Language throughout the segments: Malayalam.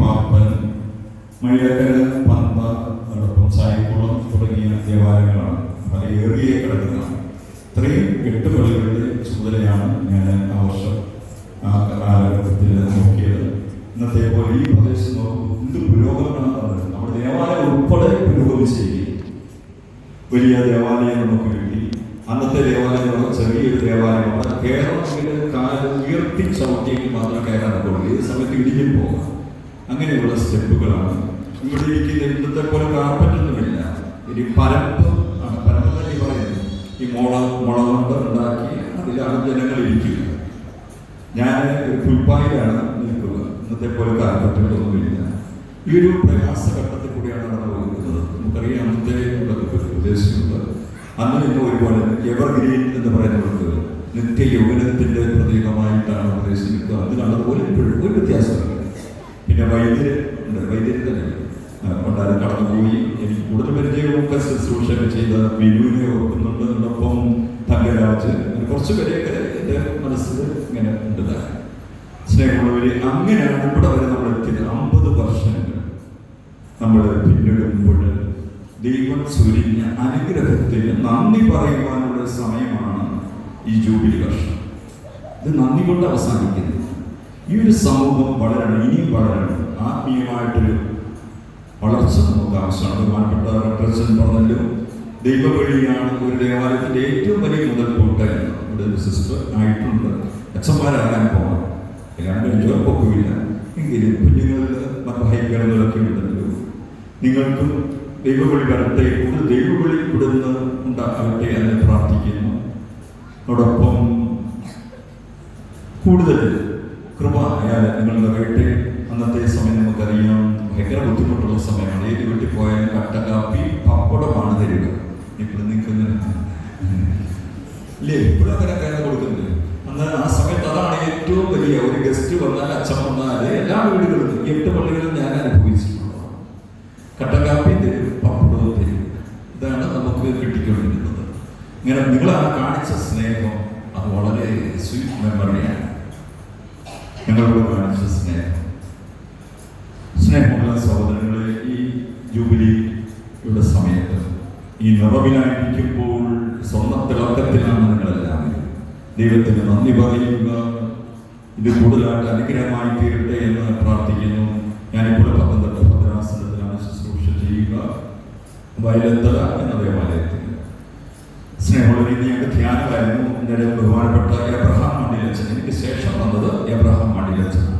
പാപ്പൻ മൈലക്കര പന്ത അതോടൊപ്പം സായിക്കുളം തുടങ്ങിയ ദേവാലയങ്ങളാണ്. പല ഏറിയ കിടക്കുന്ന ഇത്രയും എട്ട് പള്ളികളുടെ ചുമതലയാണ് ഞാൻ ആ വർഷം ആ കാലഘട്ടത്തിൽ നോക്കിയത്. ഇന്നത്തെ പോലെ ഈ പ്രദേശം നോക്കുമ്പോൾ എന്ത് പുരോഗമനമാണ് നമ്മുടെ ദേവാലയം ഉൾപ്പെടെ പുരോഗമിച്ചിരിക്കും. വലിയ ദേവാലയം നമുക്ക് കിട്ടി അന്നത്തെ ദേവാലയങ്ങൾ ചെറിയൊരു ദേവാലയമാണ് കേരളത്തിൽ കാലം ഉയർത്തി ചവിട്ടിയെങ്കിൽ മാത്രം കയറാൻ പറ്റുള്ളൂ. ഏത് സമയത്ത് ഇടിഞ്ഞു പോകാം. അങ്ങനെയുള്ള സ്റ്റെപ്പുകളാണ്. ഇവിടെ ഇരിക്കുന്ന ഇന്നത്തെ പോലെ കാർപ്പറ്റൊന്നുമില്ല ഇനി പരപ്പ് ആണ്. പരപ്പ് തന്നെ പറയുന്നത്? ഈ മുള മുള കൊണ്ട് ഉണ്ടാക്കി അതിലാണ് ജനങ്ങൾ ഇരിക്കുക. ഞാൻ പുൽപ്പായിലാണ് നിൽക്കുക ഇന്നത്തെ പോലെ കാർപ്പറ്റുകളൊന്നുമില്ല ഈ ഒരു പ്രയാസഘട്ടത്തിൽ കൂടിയാണ് കടന്നു പോകുന്നത് നമുക്കറിയാം അന്നത്തെ ഉദ്ദേശിക്കുന്നത് അന്ന് ഇന്ന് ഒരുപാട് എവർഗ്രീൻ എന്ന് പറയുന്നത് നിത്യ യൗവനത്തിന്റെ പ്രതീകമായിട്ടാണ് ഉദ്ദേശിക്കുന്നത് അതിനാണ് ഇപ്പോഴും ഒരു പിന്നെ വൈദ്യര് വൈദ്യര് തന്നെ. കൊണ്ടാലും കടന്നുപോയി. എനിക്ക് കൂടുതൽ പരിചയമൊക്കെ ശുശ്രൂഷയൊക്കെ ചെയ്ത വിനുവിനെ ഓർക്കുന്നുണ്ട്. എന്നൊപ്പം അങ്ങനെ കുറച്ച് പേരെയൊക്കെ എന്റെ മനസ്സിൽ ഇങ്ങനെ ഉണ്ട്. താൻ. സ്നേഹമുള്ളവര് അങ്ങനെയാണ് ഇവിടെ വരെ നമ്മൾ എത്തിയത് അമ്പത് വർഷങ്ങൾ നമ്മൾ പിന്നിടുമ്പോൾ ദൈവം ചൊരിഞ്ഞ അനുഗ്രഹത്തിന് നന്ദി പറയുവാനുള്ള സമയമാണ് ഈ ജൂബിലി വർഷം. ഇത് നന്ദി കൊണ്ട് അവസാനിക്കുന്നത്. ഈ ഒരു സമൂഹം വളരണം ഇനിയും വളരണം. ആത്മീയമായിട്ടൊരു വളർച്ച നമുക്ക് ആവശ്യമാണ്. ബഹുമാനപ്പെട്ട റെപ്രസൻ പറഞ്ഞല്ലോ ദൈവവഴിയാണ് ഒരു ദേവാലയത്തിന്റെ ഏറ്റവും വലിയ മുതൽക്കൂട്ട്. കൂട്ടായിരുന്നു ഒരു സിസ്റ്റർ ആയിട്ടുണ്ട്. അച്ഛന്മാരാകാൻ പോകണം കഴിച്ചോ പൊക്കുമില്ല. എങ്കിലും കുഞ്ഞുങ്ങളിൽ വഹിക്കണങ്ങളൊക്കെ ഉണ്ടല്ലോ. നിങ്ങൾക്കും ദൈവവിളി വരട്ടെ കൂടുതൽ ദൈവവിളി ഇവിടുന്ന് ഉണ്ടാകട്ടെ എന്ന് പ്രാർത്ഥിക്കുന്നു. അതോടൊപ്പം കൂടുതൽ കൃപ നിങ്ങളുടെ വീട്ടിൽ അന്നത്തെ സമയം നമുക്കറിയാം. ഭയങ്കര ബുദ്ധിമുട്ടുള്ള സമയമാണ്. ഏത് വീട്ടിൽ പോയാലും കട്ട കാപ്പി പപ്പടമാണ് തരിക. ഇപ്പോൾ നിങ്ങൾക്ക് ഇല്ലേ? ഇപ്പോഴും അങ്ങനെ കയറി കൊടുക്കുന്നത് അന്ന് ആ സമയത്ത് അതാണ് ഏറ്റവും വലിയ ഒരു ഗസ്റ്റ് വന്നാൽ അച്ഛൻ വന്നാൽ എല്ലാ വീടുകളിലും ഈ എട്ട് പള്ളികളിലും ഞാൻ അനുഭവിച്ചിട്ടുള്ളത് കട്ടക്കാപ്പി തരും പപ്പടവും തരും. ഇതാണ് നമുക്ക് കിട്ടിക്കൊണ്ടിരുന്നത്. ഇങ്ങനെ നിങ്ങളാണ് കാണിച്ച സ്നേഹം. അത് വളരെ സ്വീറ്റ് മെമ്മറിയാണ് ഞങ്ങളോട് കാണിച്ച സ്നേഹം. സ്നേഹമുള്ള സഹോദരങ്ങളെ ഈ ജൂബിലിയുടെ സമയത്ത് ഈ നിറവിലായിരിക്കുമ്പോൾ സ്വന്തം തിളക്കത്തിലാണ് നിങ്ങളെല്ലാവരും. ദൈവത്തിന് നന്ദി പറയുക. ഇത് കൂടുതലായിട്ട് അനുഗ്രഹമായി തീരട്ടെ എന്ന് പ്രാർത്ഥിക്കുന്നു. ഞാനിപ്പോൾ പത്തനംതിട്ട ഭദ്രാസനത്തിലാണ് ശുശ്രൂഷ ചെയ്യുക. വയലത്തല എന്ന ദേവാലയത്തിൽ സ്നേഹമുള്ള രീതി ഞങ്ങൾക്ക് ധ്യാനമായിരുന്നു. എന്റെ ബഹുമാനപ്പെട്ട എബ്രഹാം മണ്ഡിലച്ചൻ എനിക്ക് ശേഷം വന്നത് എബ്രഹാം മണ്ഡിലച്ചനാണ്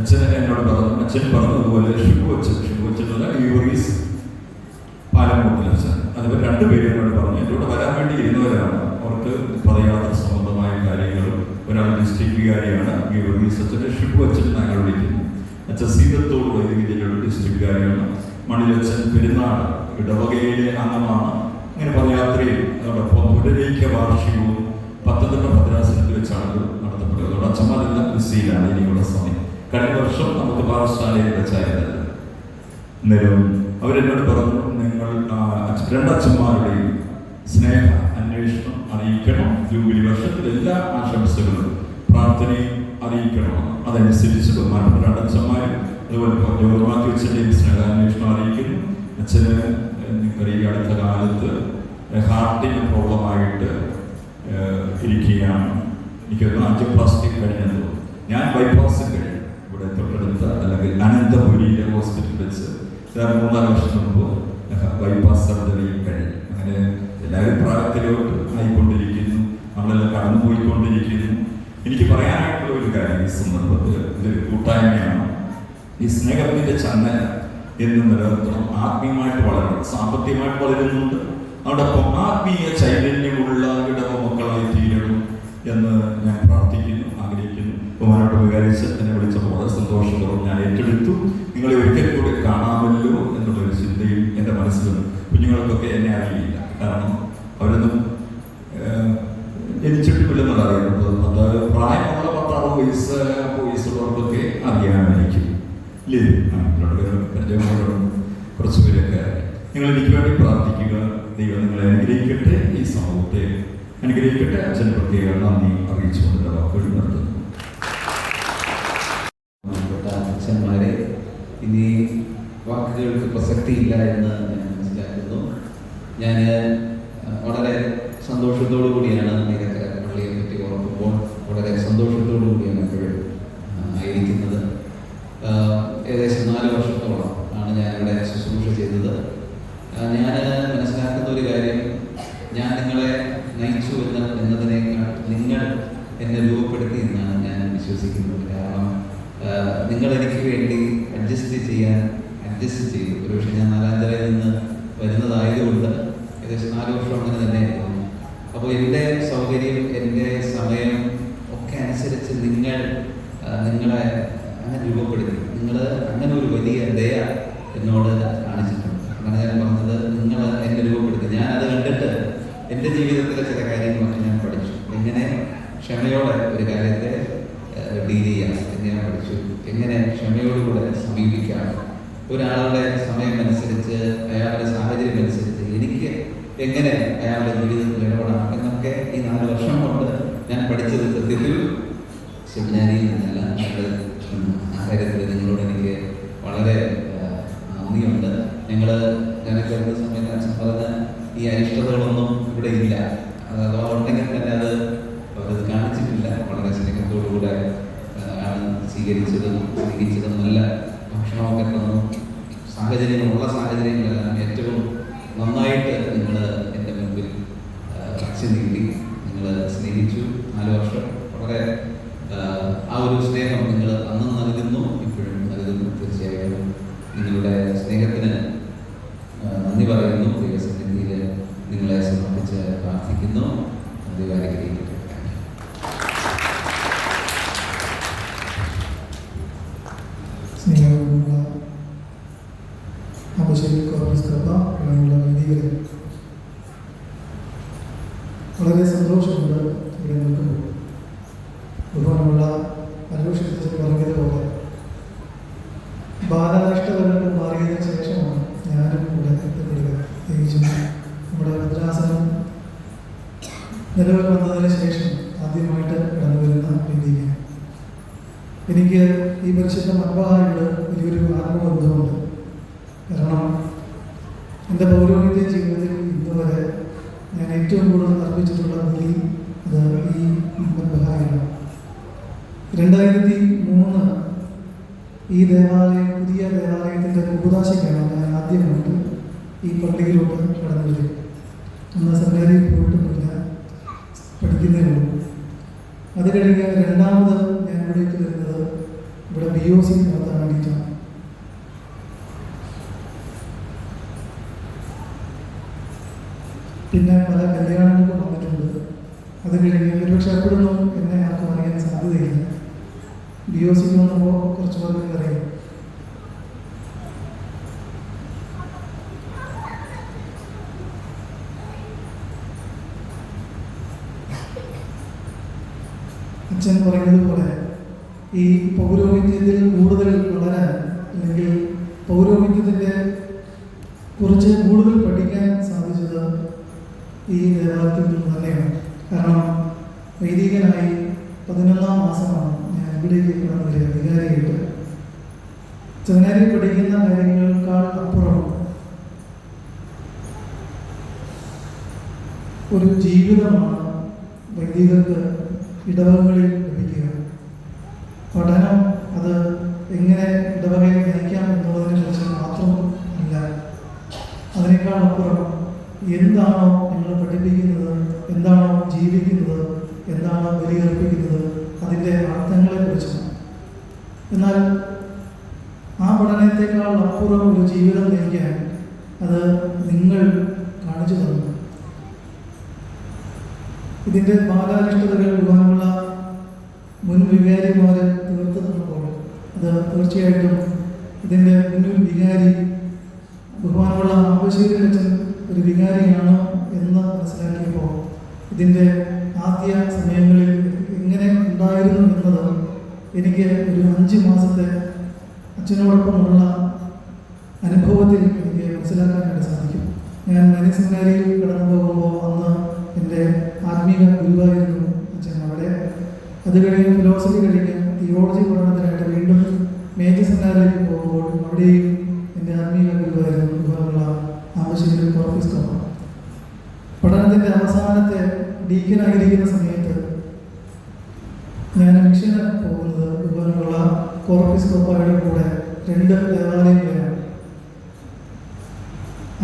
അച്ഛൻ എന്നോട് പറഞ്ഞു അച്ഛൻ പറഞ്ഞതുപോലെ ഷിബു അച്ഛൻ ഷിബു അച്ഛനല്ല യൂറീസ് പാലമൂട്ടിൽ അച്ഛൻ അതിപ്പോൾ രണ്ടുപേരും എന്നോട് പറഞ്ഞു എന്നോട് വരാൻ വേണ്ടി ഇരുന്നവരാണ്. അവർക്ക് പറയാത്ത സംബന്ധമായ കാര്യങ്ങളും ഒരാൾ ഡിസ്ട്രിക്ട് വികാരിയാണ്. യൂറീസ് അച്ഛന്റെ ഷിബു അച്ഛൻ ഞങ്ങൾ വിളിക്കുന്നു അച്ഛൻ സീതത്തോട് ജില്ലയുടെ ഡിസ്ട്രിക്ട് വികാരിയാണ്. മണിലച്ഛൻ പെരുന്നാട് ഇടവകയിലെ അംഗമാണ്. ഇങ്ങനെ പദയാത്രയും അതോടൊപ്പം പുനരൈക്യ വാർഷികവും പത്തനംതിട്ട ഭദ്രാസനത്തിൽ വെച്ചാണ് ഇത് നടത്തപ്പെട്ടത് അച്ഛന്മാരെല്ലാം കൃഷിയിലാണ് ഇനിയുള്ള സമയം. കഴിഞ്ഞ വർഷം നമുക്ക് പാഠശാലയിൽ വെച്ചായിരുന്നു അന്നേരം അവരെന്നോട് പറഞ്ഞു നിങ്ങൾ രണ്ടച്ഛന്മാരുടെയും സ്നേഹ അന്വേഷണം അറിയിക്കണം. ജൂബിലി വർഷത്തിൽ എല്ലാ ആശംസകളും പ്രാർത്ഥനയും അറിയിക്കണം അതനുസരിച്ച് ബഹുമാനപ്പെട്ട രണ്ടച്ഛന്മാരും അതുപോലെ ജോർജ് മാത്യു അച്ഛന്റെയും സ്നേഹാന്വേഷണം അറിയിക്കുന്നു. അച്ഛന് നിങ്ങൾക്കറിയാം അടുത്ത കാലത്ത് ഹാർട്ടിന് പ്രോബ്ലമായിട്ട് ഇരിക്കുകയാണ്. എനിക്കൊന്ന് അഞ്ച് പ്ലാസ്റ്റിക് തോന്നുന്നു. ഞാൻ ബൈപ്പാസ് കഴിഞ്ഞു. ഇവിടെ തൊട്ടടുത്ത അല്ലെങ്കിൽ അനന്തപുരിയിലെ ഹോസ്പിറ്റലിൽ വെച്ച് മൂന്നാൽ വർഷം മുമ്പ് ബൈപ്പാസ് സർജറി കഴിഞ്ഞു. അങ്ങനെ എല്ലാവരും പ്രായത്തിലോട്ട് ആയിക്കൊണ്ടിരിക്കുന്നു. നമ്മളെല്ലാം കടന്നുപോയിക്കൊണ്ടിരിക്കുന്നു. എനിക്ക് പറയാനായിട്ടുള്ള ഒരു കാര്യം ഈ സന്ദർഭത്തിൽ ഇതൊരു കൂട്ടായ്മയാണ്. ഈ സ്നേഹത്തിന്റെ ചങ്ങല എന്ന് നിലനിർത്തണം. ആത്മീയമായിട്ട് വളരണം. സാമ്പത്തികമായിട്ട് വളരുന്നുണ്ട്. അതോടൊപ്പം ആത്മീയ ചൈതന്യമുള്ള ഇടവ മക്കളായി എന്ന് ഞാൻ പ്രാർത്ഥിക്കുന്നു ആഗ്രഹിക്കുന്നു. ബഹുമാനോട്ട് വികാരിച്ച് എന്നെ വിളിച്ചപ്പോൾ വളരെ സന്തോഷപൂർവം ഞാൻ ഏറ്റെടുത്തു. നിങ്ങളെ ഒരിക്കൽ കൂടി കാണാമല്ലോ എന്നുള്ളൊരു ചിന്തയും എന്റെ മനസ്സിലുണ്ട് കുഞ്ഞുങ്ങൾക്കൊക്കെ എന്നെ അറിയില്ല. കാരണം അവരൊന്നും ഏഹ്, ജനിച്ചിട്ടില്ലെന്നാണ് അറിയുന്നത് അത് പ്രായമുള്ള പത്താറ് വയസ്സ് വയസ്സുള്ളവർക്കൊക്കെ അറിയാമായിരിക്കും ഇല്ലേ? കുറച്ച് പേരൊക്കെ നിങ്ങൾ എനിക്ക് വേണ്ടി പ്രാർത്ഥിക്കുക. ദൈവം നിങ്ങളെ അനുഗ്രഹിക്കട്ടെ ഈ സമൂഹത്തെ. അനുഗ്രഹിക്കട്ടെ. അച്ഛൻ പ്രത്യേക നന്ദി അറിയിച്ചുകൊണ്ട് വാക്കുകൾ നടത്തുന്നു അച്ഛന്മാരെ ഇനി വാക്കുകൾക്ക് പ്രസക്തിയില്ല എന്ന് ഞാൻ മനസ്സിലാക്കുന്നു. ഞാൻ വളരെ സന്തോഷത്തോടു കൂടിയാണ് നിരക്കര പള്ളിയെ പറ്റി ഓർക്കുമ്പോൾ വളരെ സന്തോഷത്തോടു കൂടിയാണ് ഇപ്പോഴും ആയിരിക്കുന്നത്. ഏകദേശം നാല് വർഷത്തോളം ആണ് ഞാൻ ഇവിടെ ശുശ്രൂഷ ചെയ്തത്. ഞാൻ മനസ്സിലാക്കുന്ന ഒരു കാര്യം ഞാൻ നിങ്ങളെ നയിച്ചു എന്ന് എന്നതിനേക്കാൾ നിങ്ങൾ എന്നെ രൂപപ്പെടുത്തി എന്നാണ് ഞാൻ വിശ്വസിക്കുന്നത്. കാരണം നിങ്ങൾ എനിക്ക് വേണ്ടി അഡ്ജസ്റ്റ് ചെയ്യാൻ അഡ്ജസ്റ്റ് ചെയ്തു. ഒരുപക്ഷെ ഞാൻ നാലാന്തരയിൽ നിന്ന് വരുന്നതായതുകൊണ്ട് ഏകദേശം നാല് വർഷം അങ്ങനെ തന്നെയായിരുന്നു അപ്പോൾ എന്റെ സൗകര്യം എന്റെ സമയം ഒക്കെ അനുസരിച്ച് നിങ്ങൾ നിങ്ങളെ അങ്ങനെ രൂപപ്പെടുത്തി. നിങ്ങൾ അങ്ങനെ ഒരു വലിയ ദയ എന്നോട് കാണിച്ചിട്ടുണ്ട്. അങ്ങനെ ഞാൻ പറഞ്ഞത് എന്റെ ജീവിതത്തിലെ ചില കാര്യങ്ങളൊക്കെ ഞാൻ പഠിച്ചു. എങ്ങനെ ക്ഷമയോടെ ഒരു കാര്യത്തെ ഡീൽ ചെയ്യാം എന്ന് ഞാൻ പഠിച്ചു. എങ്ങനെ ക്ഷമയോടുകൂടെ സമീപിക്കാം. ഒരാളുടെ സമയം അനുസരിച്ച് അയാളുടെ സാഹചര്യം അനുസരിച്ച് എനിക്ക് എങ്ങനെ അയാളുടെ ജീവിതത്തിൽ ഇടപെടാം എന്നൊക്കെ ഈ നാല് വർഷം കൊണ്ട് ഞാൻ പഠിച്ചത് സത്യത്തിൽ സെമിനാരിയിൽ നിന്നല്ല ഞങ്ങൾ ആ കാര്യത്തിൽ നിങ്ങളോട് എനിക്ക് വളരെ ആ, നന്ദിയുണ്ട് ഞങ്ങൾ ഞാനൊക്കെ വരുന്ന സമയത്ത് അച്ഛൻ പറഞ്ഞ ഈ അരിഷ്ടതകളൊന്നും ഇവിടെ ഇല്ല അത് അഥവാ ഉണ്ടെങ്കിൽ തന്നെ അത് അവരത് കാണിച്ചിട്ടില്ല വളരെ സ്നേഹത്തോടുകൂടെ ആ, ആണ് സ്വീകരിച്ചതും സ്വീകരിച്ചതും നല്ല ഭക്ഷണമൊക്കെ തന്നു സാഹചര്യങ്ങളുള്ള സാഹചര്യങ്ങളെല്ലാം ഏറ്റവും നന്നായിട്ട് നിങ്ങൾ എന്റെ മുമ്പിൽ ആ, വച്ച് നീട്ടി നിങ്ങൾ സ്നേഹിച്ചു നാല് വർഷം വളരെ ആ, ആ ഒരു സ്നേഹം നിങ്ങൾ അന്നും നൽകുന്നു ഇപ്പോഴും നൽകുന്നു തീർച്ചയായിട്ടും നിങ്ങളുടെ സ്നേഹത്തിന് നന്ദി പറയുന്നു. ദൈവസന്നിധിയിൽ നിങ്ങളെ സമർപ്പിച്ച് പ്രാർത്ഥിക്കുന്നു. ദൈവം അനുഗ്രഹിക്കട്ടെ സ്നേഹമുള്ള അപശ്ശേരി കോൺഗ്രസ് കപ്പ ഇടമുള്ള വേദികളിൽ വളരെ സന്തോഷമുണ്ട് ഇവിടെ നിൽക്കുമ്പോൾ ബഹുമാനമുള്ള അന്വേഷിച്ച് പറഞ്ഞതുപോലെ ബാലാരിഷ്ടകർക്ക് മാറിയതിനു ശേഷമാണ് ഞാനും ഇവിടെ എത്തപ്പെടുക പ്രത്യേകിച്ചും നമ്മുടെ ഭദ്രാസനം നിലവിൽ വന്നതിന് ശേഷം ആദ്യമായിട്ട് കടന്നു വരുന്ന രീതിയാണ് എനിക്ക് ഈ പരിശുദ്ധ മർബാഹായോട് വലിയൊരു ആത്മബന്ധമുണ്ട്. കാരണം എന്റെ പൗരോഹിത്യ ജീവിതത്തിൽ ഇന്ന് വരെ ഞാൻ ഏറ്റവും കൂടുതൽ അർപ്പിച്ചിട്ടുള്ള ബലി അത് ഈ മർബഹായാണ് രണ്ടായിരത്തി മൂന്ന് ഈ ദേവാലയം പുതിയ ദേവാലയത്തിന്റെ കൂതാശയ്ക്കാണ് ഞാൻ ആദ്യമായിട്ട് ഈ പള്ളിയിലോട്ട് കടന്നു വരിക അന്ന് സെമിനാരിയിൽ പോയിട്ടൊന്നുമില്ല പഠിക്കുന്നേ ഉള്ളൂ. അത് കഴിഞ്ഞ് രണ്ടാമത് ഞാൻ ഇവിടേക്ക് വരുന്നത് ഇവിടെ ബി ഒ സി നടത്താൻ വേണ്ടിയിട്ടാണ് പിന്നെ പല കല്യാണങ്ങൾക്കും വന്നിട്ടുണ്ട് അത് കഴിഞ്ഞ് ഒരുപക്ഷെ അപ്പോഴൊന്നും എന്നെ ആർക്കും അറിയാൻ സാധ്യതയില്ല ബി ഒ സിക്ക് വന്നപ്പോൾ കുറച്ച് പറഞ്ഞു പറയും അച്ഛൻ പറയുന്നതുപോലെ ഈ പൗരോഹിത്യത്തിൽ കൂടുതൽ വളരാൻ അല്ലെങ്കിൽ പൗരോഹിത്യത്തിന്റെ കുറിച്ച് കൂടുതൽ പഠിക്കാൻ സാധിച്ചത് ഈ ദേവാലയത്തിൽ തന്നെയാണ്. കാരണം വൈദികനായി പതിനൊന്നാം മാസമാണ്. ഞാൻ ഇവിടേക്ക് കടന്നു വരിക വികാരിയായിട്ട് സെമിനാരിൽ പഠിക്കുന്ന കാര്യങ്ങളെക്കാൾ അപ്പുറം ഒരു ജീവിതമാണ് വൈദികർക്ക് ഇടവകളിൽ ലഭിക്കുക. പഠനം അത് എങ്ങനെ ഇടവകയിൽ നയിക്കാം എന്നുള്ളതിനെ കുറിച്ച് മാത്രം അല്ല. അതിനേക്കാൾ അപ്പുറം എന്താണോ നിങ്ങൾ പഠിപ്പിക്കുന്നത് എന്താണോ ജീവിക്കുന്നത് എന്താണോ ബലിയർപ്പിക്കുന്നത് അതിന്റെ അർത്ഥങ്ങളെക്കുറിച്ചാണ് എന്നാൽ ആ പഠനത്തെക്കാൾ അപ്പുറം ഒരു ജീവിതം നയിക്കാൻ അത് നിങ്ങൾ കാണിച്ചു തന്നു ഇതിന്റെ ബാലാരിഷ്ടതകൾ വിവാഹമുള്ള മുൻ വികാരിമാരെ തീർത്തു തന്നപ്പോൾ അത് തീർച്ചയായിട്ടും ഇതിന്റെ മുന്നിൽ വികാരി ബഹുമാനമുള്ള ആവശ്യത്തിൽ വെച്ച് ഒരു വികാരിയാണോ എന്ന് മനസ്സിലാക്കിയപ്പോൾ ഇതിന്റെ ആദ്യ സമയങ്ങളിൽ എങ്ങനെ ഉണ്ടായിരുന്നു എന്നത് എനിക്ക് ഒരു അഞ്ച് മാസത്തെ അച്ഛനോടൊപ്പമുള്ള അനുഭവത്തിൽ എനിക്ക് മനസ്സിലാക്കാനായിട്ട് സാധിക്കും. ഞാൻ മനി സെമിനാരിയിൽ കടന്നു പോകുമ്പോൾ അന്ന് എന്റെ ആത്മീയ ഗുരുവായിരുന്നു അച്ഛൻ അവിടെ. അത് കഴിഞ്ഞ് ഫിലോസഫി കഴിഞ്ഞ് തിയോളജി പഠനത്തിനായിട്ട് വീണ്ടും മേജർ സെമിനാറിലേക്ക് പോകുമ്പോൾ അവിടെയും എന്റെ ആത്മീയ ഗുരുവായിരുന്നു ബഹുമാനമുള്ള താമരശ്ശേരി ഓഫീസ് പഠനത്തിന്റെ അവസാനത്തെ ഡീക്കനായിരിക്കുന്ന സമയത്ത് കൂടെ ദേവാലയം ദേവാലയങ്ങളിലാണ്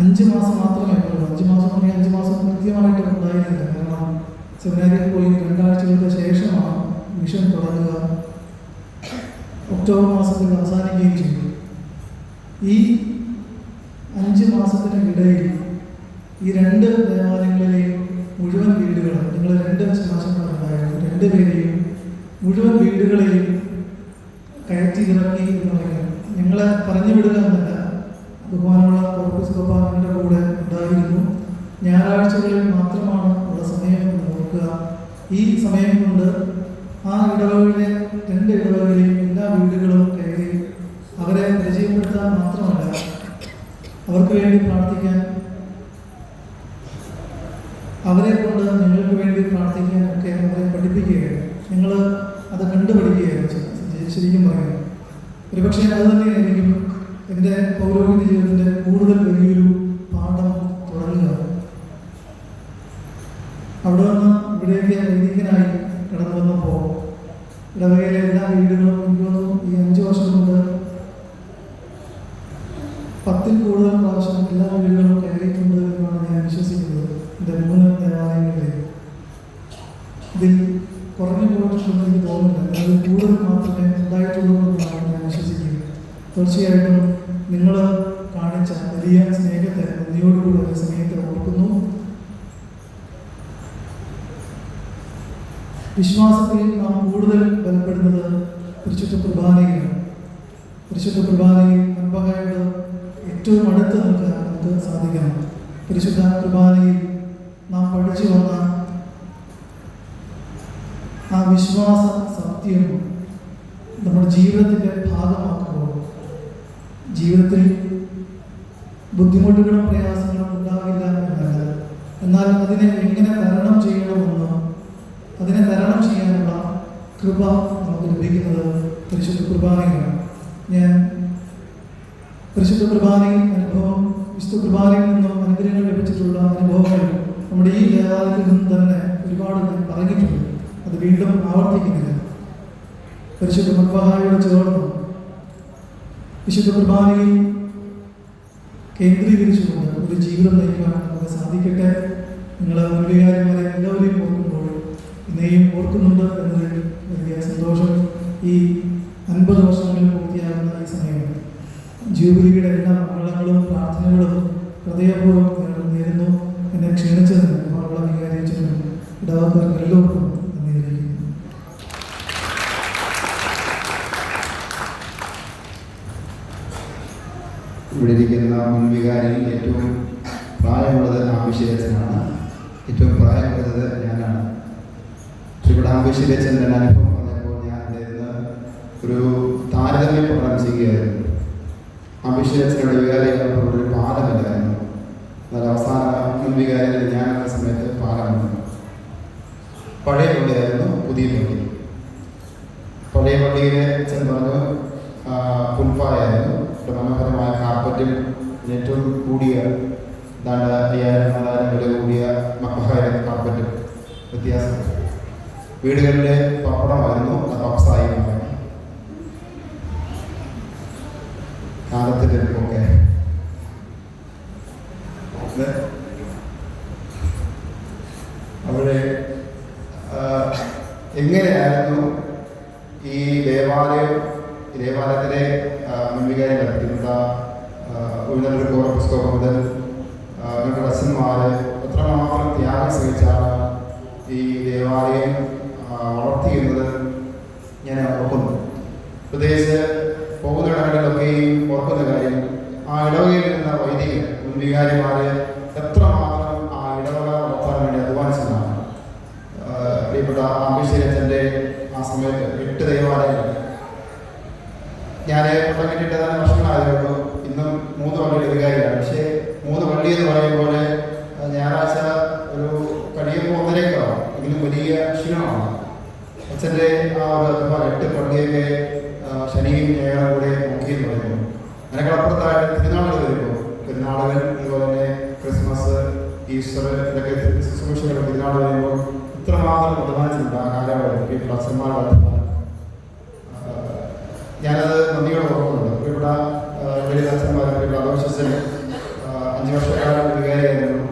അഞ്ച് മാസം മാത്രമേ ഉള്ളൂ. അഞ്ച് മാസം പറഞ്ഞാൽ അഞ്ച് മാസം കൃത്യമായിട്ട് ഉണ്ടായിരുന്നില്ല കാരണം സെമിനാരിയിൽ പോയി രണ്ടാഴ്ചകൾക്ക് ശേഷമാണ് മിഷൻ തുടങ്ങുക. ഒക്ടോബർ മാസത്തിൽ അവസാനിക്കുകയും ചെയ്തു. ഈ അഞ്ച് മാസത്തിന് ഇടയിൽ ഈ രണ്ട് ദേവാലയങ്ങളിലെയും മുഴുവൻ വീടുകളും നിങ്ങൾ രണ്ട് ശമാശന്മാരുണ്ടായിരുന്നു രണ്ട് പേരെയും മുഴുവൻ വീടുകളെയും ഞങ്ങളെ പറഞ്ഞു വിടുക എന്നല്ല. ബഹുമാനമുള്ള കോർപ്പസ് ഗോപാലന്റെ കൂടെ ഉണ്ടായിരുന്നു. ഞായറാഴ്ചകളിൽ മാത്രമാണ് ഉള്ള സമയം നോക്കുക ഈ സമയം കൊണ്ട് ആ ഇടവകളിലെ രണ്ട് ഇടവകളിലെയും എല്ലാ വീടുകളും കയറി അവരെ പരിചയപ്പെടുത്താൻ മാത്രമല്ല അവർക്ക് വേണ്ടി പ്രാർത്ഥിക്കാൻ അവരെ കൊണ്ട് നിങ്ങൾക്ക് വേണ്ടി പ്രാർത്ഥിക്കാനൊക്കെ അവരെ പഠിപ്പിക്കുകയാണ് നിങ്ങൾ അത് കണ്ടുപഠിക്കുകയാണ് ശ- ശരിക്കും പറയുന്നത് ഒരുപക്ഷെ അത് തന്നെയായിരിക്കും എന്റെ പൗരോഹിത്യ ജീവിതത്തിന്റെ കൂടുതൽ വലിയൊരു പാഠം തുടങ്ങുക അവിടെ നിന്ന് ഇവിടേക്ക് വൈദികനായി കടന്നു വന്നപ്പോൾ ഇടവകയിലെ എല്ലാ വീടുകളും വിശ്വാസത്തിൽ നാം കൂടുതൽ ബലപ്പെടുന്നത് പരിശുദ്ധ കുർബാനയിലാണ്. പരിശുദ്ധ പ്രഭാതയിൽ അൻപകയോട് ഏറ്റവും അടുത്ത് നിൽക്കാൻ നമുക്ക് സാധിക്കണം. പരിശുദ്ധ കുർബാനയിൽ നാം പഠിച്ചു വന്ന ആ വിശ്വാസ സത്യം കൃപ നമുക്ക് ലഭിക്കുന്നത് പരിശുദ്ധ കുർബാനയാണ് ഞാൻ പരിശുദ്ധ കുർബാനയിൽ അനുഭവം വിശുദ്ധ കുർബാനയിൽ നിന്നും അനുഗ്രഹങ്ങൾ ലഭിച്ചിട്ടുള്ള അനുഭവങ്ങൾ നമ്മുടെ ഈ ദേവാലയത്തിൽ നിന്ന് തന്നെ ഒരുപാട് ഞാൻ പറഞ്ഞിട്ടുണ്ട്. അത് വീണ്ടും ആവർത്തിക്കുന്നില്ല. പരിശുദ്ധ മൻപഹായോട് ചേർന്ന് വിശുദ്ധ കുർബാനയിൽ കേന്ദ്രീകരിച്ചുകൊണ്ട് ഒരു ജീവിതം നയിക്കാൻ നമുക്ക് സാധിക്കട്ടെ? നിങ്ങൾ മുൻവികാരിമാരെ എല്ലാവരെയും എന്നെയും ഓർക്കുന്നുണ്ട് എന്നതിൽ വലിയ സന്തോഷം ഈ അൻപത് വർഷങ്ങളിൽ പൂർത്തിയാകുന്ന ഈ സമയം ജൂബിലിയുടെ എല്ലാ മംഗളങ്ങളും പ്രാർത്ഥനകളും ഹൃദയപൂർവം നേരുന്നു. എന്നെ ക്ഷണിച്ചതിന് മംഗള വികാരിച്ചതിനും ഇടവക്കാർക്ക് എല്ലാവർക്കും ഇവിടെ ഇരിക്കുന്ന മുൻവികാരിൽ ഏറ്റവും പ്രായമുള്ളത് ആവശ്യച്ചനാണ് ഏറ്റവും പ്രായമുള്ളത് ഞാനാണ്. ഇവിടെ ആവശ്യച്ചന്റെ അനുഭവം പറഞ്ഞപ്പോൾ ഞാൻ അതിന് ഒരു താരതമ്യം പ്രകടിപ്പിക്കുകയായിരുന്നു ആവശ്യച്ചനുടെ വികാരികളപ്പോൾ ഒരു പാലമില്ലായിരുന്നു എന്നാൽ അവസാന മുൻവികാരിൽ ഞാൻ എന്ന സമയത്ത് പാലമുണ്ട് പഴയ പള്ളിയായിരുന്നു പുതിയ പള്ളി. പഴയ പള്ളിയിലെ അച്ഛൻ പറഞ്ഞു പുൽപ്പായായിരുന്നു. മനോഹരമായ കാർപ്പറ്റും ഏറ്റവും കൂടിയ ഏതാണ്ട് അയ്യായിരം നാലായിരം വില കൂടിയ മഹഹായ കാർപ്പറ്റും. വ്യത്യാസം. വീടുകളിലെ പപ്പടമായിരുന്നു പപ്സായി കാലത്തിന്റെ ഒക്കെ ഇത് അവിടെ ആ, എങ്ങനെയായിരുന്നു ഈ ദേവാലയം ഈ ദേവാലയത്തിലെ ആ, മുൻവികാരി നടത്തിയിട്ടുള്ള ഉയർന്ന കോർപ്പസ്കോപ്പ് മുതൽ ആ, ഇവരുടെ അച്ഛന്മാര് എത്രമാത്രം ത്യാഗം സഹിച്ചാണ് ഈ ദേവാലയം ആ, വളർത്തിയിരുന്നത് ഞാൻ ഓർക്കുന്നു പ്രത്യേകിച്ച് പോകുന്ന ഇടങ്ങളിലൊക്കെയും ഓർക്കുന്ന കാര്യം ആ ഇടവകയിൽ നിന്ന വൈദികർ മുൻവികാരിമാര് എത്രമാത്രം ആ ഇടവക വളർത്താൻ വേണ്ടി അധ്വാനിച്ചതാണ് ആഹ് പ്രിയപ്പെട്ട ആംബിശ്ശേരച്ചന്റെ ആ സമയത്ത് എട്ട് ദൈവാലയങ്ങൾ ഞാൻ പട്ടം കിട്ടിയിട്ട് ഏതാനും വർഷങ്ങളായതേ ഉള്ളൂ ഇന്നും മൂന്ന് പള്ളി വികാരിയാണ് പക്ഷേ മൂന്ന് പള്ളി എന്ന് പറയുമ്പോൾ ഞായറാഴ്ച ഒരു കഴിയുമ്പോൾ ഒന്നരേക്കാണ് എങ്കിലും വലിയ ക്ഷീണമാണ്. അച്ഛന്റെ ആ ഒരു എട്ട് പള്ളിയൊക്കെ ശനിയും ഞായറും കൂടെ നോക്കിയെന്ന് പറയുന്നു. അതിനേക്കാളപ്പുറത്തായിട്ട് തിരുനാളുകൾ വരുമ്പോൾ പെരുന്നാളുകൾ അതുപോലെ തന്നെ ക്രിസ്മസ് ഈസ്റ്റർ ഇതൊക്കെ ശുശ്രൂഷകൾ തിരുനാൾ വരുമ്പോൾ ഇത്രമാത്രം പ്രധാനിച്ചിട്ടുണ്ട് ആ കാലയളവിൽ ഈ അച്ഛന്മാർ ഞാനത് നന്ദിയോടെ ഓർമ്മയുണ്ട് ഇവിടെ വലിയ അച്ഛന്മാർ ഇവിടെ അലോശിച്ചൻ അഞ്ച് വർഷക്കാലം വികാരായിരുന്നു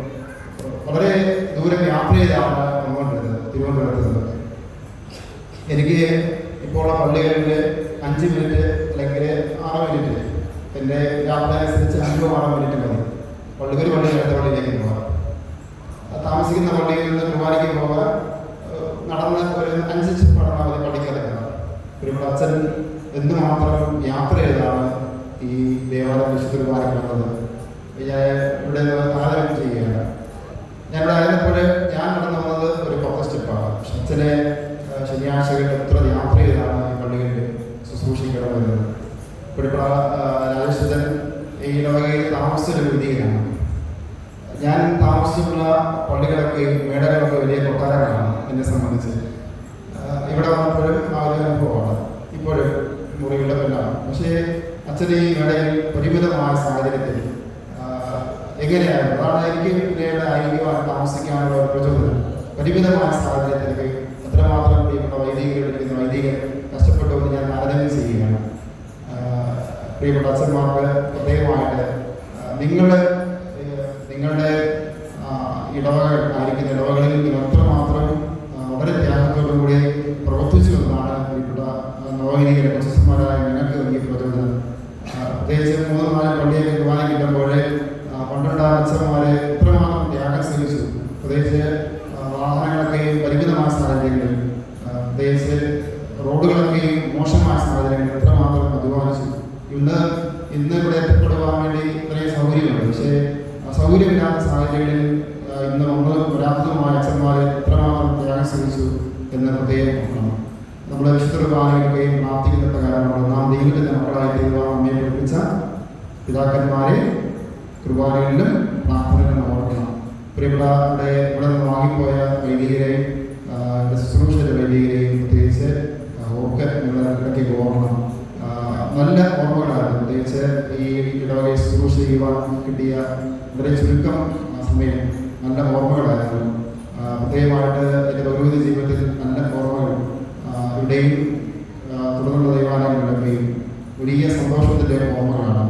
വളരെ ദൂരം യാത്ര ചെയ്താണ് വന്നുകൊണ്ടിരുന്നത് തിരുവനന്തപുരത്ത് നിന്ന് എനിക്ക് ഇപ്പോൾ ആ പള്ളികളിൽ അഞ്ച് മിനിറ്റ് അല്ലെങ്കിൽ ആറ് മിനിറ്റ് എന്റെ യാത്രയനുസരിച്ച് അഞ്ചോ ആറോ മിനിറ്റ് മതി. പള്ളി ഒരു പള്ളി അടുത്ത പള്ളിയിലേക്ക് പോകാം. താമസിക്കുന്ന പള്ളിയിൽ നിന്ന് കുർബാനയ്ക്ക് പോകാൻ നടന്ന് ഒരു അഞ്ച് നടന്നാൽ മതി പള്ളിക്കകത്ത് ഒരു അച്ഛൻ എന്തുമാത്രം യാത്ര ചെയ്താണ് ഈ ദേവാലയം വിശുദ്ധ ഞാൻ ഇവിടെ താരം ചെയ്യുകയാണ്. ഞാൻ ഇവിടെ ഞാൻ നടന്നു വന്നത് ഒരു പത്ത് സ്റ്റെപ്പാണ്. ആ, ശനിയാഴ്ചകളിൽ എത്ര യാത്ര ചെയ്താണ് ഈ പള്ളികളിൽ ശുശ്രൂഷിക്കണം വരുന്നത് ഇപ്പോൾ രാജശുദ്ധൻ ഈ ലോകയിൽ താമസിച്ചൊരു വിധിയാണ് ഞാൻ താമസിച്ചിട്ടുള്ള പള്ളികളൊക്കെ മേടകളൊക്കെ വലിയ കൊട്ടാരങ്ങളാണ് എന്നെ സംബന്ധിച്ച് ആ, ഇവിടെ വന്നപ്പോഴും ആ ഒരു അനുഭവമാണ് ഇപ്പോഴും മുറികളിലെല്ലാം പക്ഷേ അച്ഛൻ വളരെ പരിമിതമായ സാഹചര്യത്തിൽ എങ്ങനെയാണ് അതാണ് എനിക്ക് പിന്നീട് ഐക്യമായി താമസിക്കാനുള്ള ഒരു പ്രചോദനം. പരിമിതമായ സാഹചര്യത്തിലേക്ക് എത്രമാത്രം പ്രിയപ്പെട്ട വൈദികർ എടുക്കുന്ന വൈദികർ കഷ്ടപ്പെട്ടുകൊണ്ട് ഞാൻ താരതമ്യം ചെയ്യുകയാണ്. പ്രിയപ്പെട്ട അച്ഛന്മാർക്ക് പ്രത്യേകമായിട്ട് നിങ്ങൾ നല്ല ഓർമ്മകൾ ഇവിടെയും തുടർന്നുള്ള ദൈവാലയങ്ങളിലൊക്കെയും വലിയ സന്തോഷത്തിന്റെ ഓർമ്മകളാണ്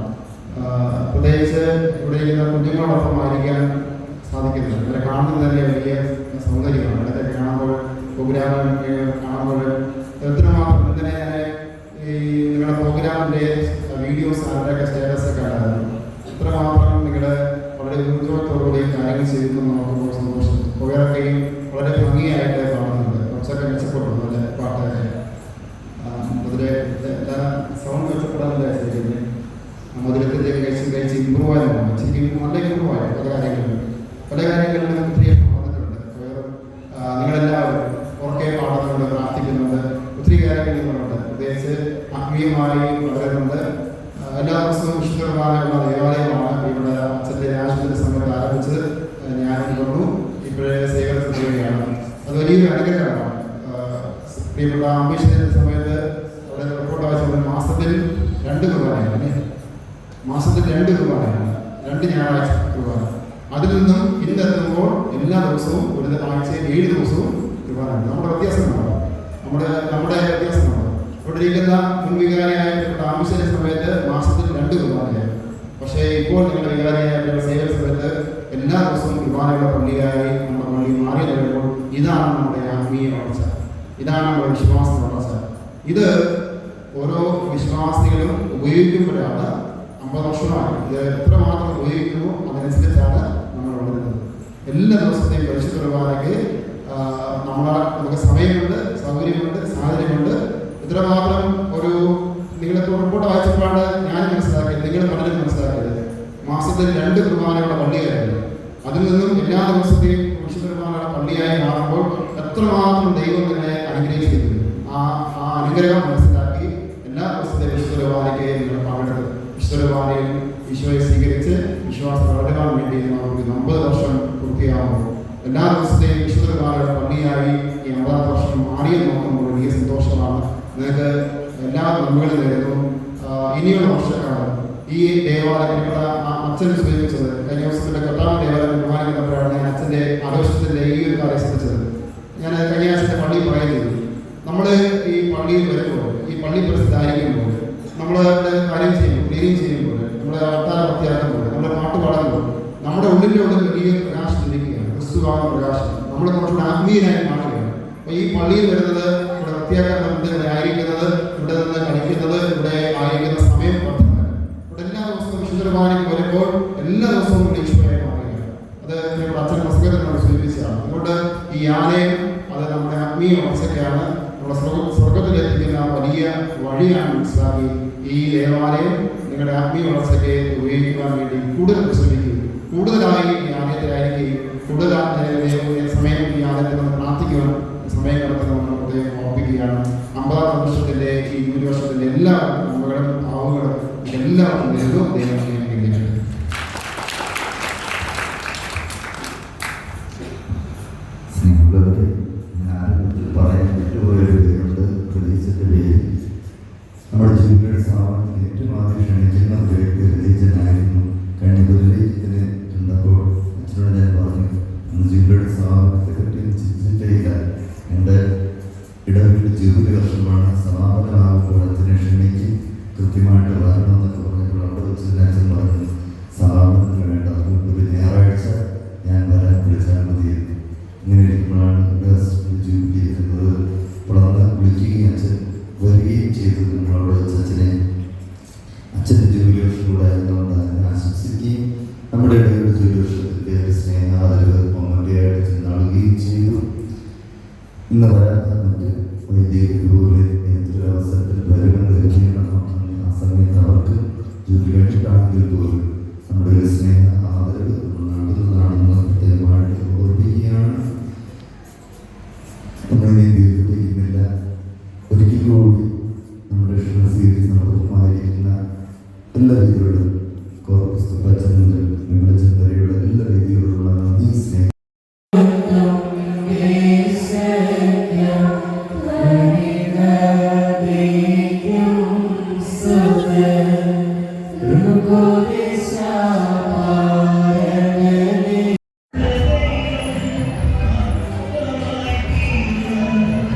ആ, പ്രത്യേകിച്ച് ഇവിടെ ഇരിക്കുന്ന കുഞ്ഞുങ്ങളോടൊപ്പമായിരിക്കാൻ സാധിക്കുന്നത് ഇവരെ കാണുന്നത് തന്നെ വലിയ സൗന്ദര്യമാണ് ഇവരെ കാണുമ്പോൾ പ്രോഗ്രാമുകൾ കാണുമ്പോൾ എത്രമാത്രം ഇന്നലെ ഞാൻ ഈ നിങ്ങളുടെ പ്രോഗ്രാമിന്റെ വീഡിയോസ് അതിന്റെയൊക്കെ സ്റ്റാറ്റസ് ഒക്കെ ഉണ്ടായിരുന്നു എത്രമാത്രം നിങ്ങൾ വളരെ ഊർജത്തോടുകൂടി കാര്യങ്ങൾ ചെയ്യുന്നു എന്ന് നോക്കുമ്പോൾ സന്തോഷം പ്രോഗ്രാമൊക്കെയും വളരെ ഭംഗിയായിട്ട് കാണുന്നുണ്ട് കുറച്ചൊക്കെ മെച്ചപ്പെട്ടു നല്ല പാട്ടൊക്കെ അതിലെ എല്ലാ സൗണ്ട് മെച്ചപ്പെടാനുള്ള ശരിക്കും മധുരത്തിന്റെ കഴിച്ച് കഴിച്ച് ഇമ്പ്രൂവ് ആയതാണ് ശരിക്കും നല്ല ഇമ്പ്രൂവ് ആയി പല കാര്യങ്ങളിലും പല കാര്യങ്ങളിലും ഒത്തിരി വന്നിട്ടുണ്ട് വേറെ, ആ, നിങ്ങളെല്ലാവരും ഉറക്കെ പാടുന്നുണ്ട് പ്രാർത്ഥിക്കുന്നുണ്ട് ഒത്തിരി കാര്യങ്ങൾ നിങ്ങളുണ്ട് പ്രത്യേകിച്ച് ആത്മീയമായി വളരുന്നുണ്ട് ആ, എല്ലാ ദിവസവും വിശുദ്ധമായുള്ള ദേവാലയമാണ് ഇവിടെ അച്ഛന്റെ രാഷ്ട്രീയ സമയത്ത് ആരംഭിച്ചത് ആ, ഞാൻ കൊണ്ടു ഇപ്പോഴേ സേവനത്തിൽ പോവുകയാണ് അത് വലിയൊരു അനുഗ്രഹമാണ് ആ, പ്രിയപ്പെട്ട അംബീഷന്റെ സമയത്ത് അവിടെ റിപ്പോർട്ട് വായിച്ചുകൊണ്ട് മാസത്തിൽ രണ്ട് കുർബാനയാണ് മാസത്തിൽ രണ്ട് കുർബാനയാണ് രണ്ട് ഞായറാഴ്ച കുർബാന അതിൽ നിന്നും ഇന്നെത്തുമ്പോൾ എല്ലാ ദിവസവും ഒരു ആഴ്ചയിൽ ഏഴ് ദിവസവും കുർബാനയുണ്ട് നമ്മുടെ വ്യത്യാസമാണ് നമ്മുടെ നമ്മുടെ വ്യത്യാസമാണ് ഇവിടെ ഇരിക്കുന്ന മുൻവികാരിയായ താമസിച്ച സമയത്ത് മാസത്തിൽ രണ്ട് കുർബാനയായി പക്ഷേ ഇപ്പോൾ നിങ്ങളുടെ വികാരിയായ സേവന സമയത്ത് എല്ലാ ദിവസവും കുർബാനയുടെ പള്ളിയായി നമ്മുടെ പള്ളി മാറി കഴിയുമ്പോൾ ഇതാണ് നമ്മുടെ ആത്മീയ വളർച്ച. ഇതാണ് നമ്മുടെ വിശ്വാസ വളർച്ച. ഇത് ഓരോ വിശ്വാസികളും ഉപയോഗിക്കുമ്പോഴാണ് അമ്പത് വർഷമായി ഇത് എത്രമാത്രം ഉപയോഗിക്കുമോ അതനുസരിച്ചാണ് നമ്മൾ വളരുന്നത് എല്ലാ ദിവസത്തെയും പരിശുദ്ധ കുർബാനയ്ക്ക് നമ്മളെ നമുക്ക് സമയമുണ്ട് സൗകര്യമുണ്ട് സാഹചര്യമുണ്ട്. ഇത്രമാത്രം ഒരു നിങ്ങളിപ്പോൾ റിപ്പോർട്ട് വായിച്ചപ്പോഴാണ് ഞാൻ മനസ്സിലാക്കിയത് നിങ്ങൾ പലരും മനസ്സിലാക്കിയത്. മാസത്തിൽ രണ്ട് കുർബാനയുള്ള പള്ളിയായിരുന്നു. അതിൽ നിന്നും എല്ലാ ദിവസത്തെയും പുരുഷ കുർബാനയുടെ പള്ളിയായി മാറുമ്പോൾ എത്രമാത്രം ദൈവം തന്നെ അനുഗ്രഹിച്ചിരുന്നു. ആ ആ അനുഗ്രഹം മനസ്സിലാക്കി എല്ലാ ദിവസത്തെ വിശുദ്ധ കുർബാനയ്ക്ക് നിങ്ങൾ പങ്കെടുത്തു. വിശുദ്ധ ഈശോയെ സ്വീകരിച്ച് വിശ്വാസം വളരാൻ വേണ്ടി നമുക്ക് അമ്പത് വർഷം പൂർത്തിയാകുമ്പോൾ എല്ലാ ദിവസത്തെയും വിശുദ്ധ പള്ളിയായി ഈ അമ്പതാം വർഷം മാറിയെന്ന് നോക്കുമ്പോൾ വലിയ സന്തോഷമാണ്. നിങ്ങൾക്ക് എല്ലാ നന്മകളും നേരുന്നു. ഇനിയുള്ള വർഷക്കാലം ഈ ദേവാലയത്തിലുള്ള അച്ഛൻ സൂചിപ്പിച്ചത് കഴിഞ്ഞ ദിവസത്തിന്റെ കർത്താവ് ദേവാലയം ബഹുമാനിക്കുന്നപ്പോഴാണ് ഞാൻ അച്ഛന്റെ ആഘോഷത്തിന്റെ ഈ ഒരു കാര്യം ശ്രദ്ധിച്ചത്. ഞാൻ കഴിഞ്ഞ ആഴ്ചത്തെ പള്ളി പറയുന്നത് നമ്മൾ ഈ പള്ളിയിൽ വരുമ്പോൾ ഈ പള്ളി പ്രസിദ്ധായിരിക്കുമ്പോൾ നമ്മൾ കാര്യം ചെയ്യുമ്പോൾ ക്ലീനിങ് ചെയ്യുമ്പോൾ നമ്മുടെ അത്താഴ വൃത്തിയാക്കുമ്പോൾ നമ്മുടെ പാട്ട് പാടുമ്പോൾ നമ്മുടെ ഉള്ളിലൂടെ വലിയ പ്രകാശം ലഭിക്കുകയാണ് ക്രിസ്തുവാണ് പ്രകാശം. നമ്മൾ കുറച്ചുകൂടെ ആത്മീയനായി മാറുകയാണ്. അപ്പോൾ ഈ പള്ളിയിൽ വരുന്നത് ഇവിടെ വൃത്തിയാക്കാൻ ഇവിടെ ആയിരിക്കുന്നത് ഇവിടെ നിന്ന് കളിക്കുന്നത് ഇവിടെ കുർബാനയ്ക്ക് വരുമ്പോൾ എല്ലാ ദിവസവും ഈശോയായി മാറുകയാണ്. അത് അച്ഛൻ പ്രസംഗത്തിനോട് സൂചിപ്പിച്ചതാണ്. അതുകൊണ്ട് ഈ ആലയം അത് നമ്മുടെ ആത്മീയ വളർച്ചയ്ക്കാണ്. നമ്മുടെ സ്വർഗ സ്വർഗത്തിലെത്തിക്കുന്ന വലിയ വഴിയാണ് മനസ്സിലാക്കി ഈ ദേവാലയം നിങ്ങളുടെ ആത്മീയ വളർച്ചയ്ക്ക് ഉപയോഗിക്കുവാൻ വേണ്ടി കൂടുതൽ ശ്രമിക്കും കൂടുതലായി ഈ ആലയത്തിലായിരിക്കുകയും കൂടുതലായി സമയം ഈ ആലയത്തിൽ നിന്ന് പ്രാർത്ഥിക്കുവാൻ സമയം കണ്ടെത്തുന്ന അദ്ദേഹം ഓർപ്പിക്കുകയാണ്. അമ്പതാം വർഷത്തിന്റെ ഈ ഒരു വർഷത്തിന്റെ എല്ലാ നന്മകളും ഭാവങ്ങളും എല്ലാവർക്കും ദൈവം ദൈവം നമ്മുടെ ജൂനിയർ സ്ഥാപനത്തിൽ ഏറ്റവും ആദ്യം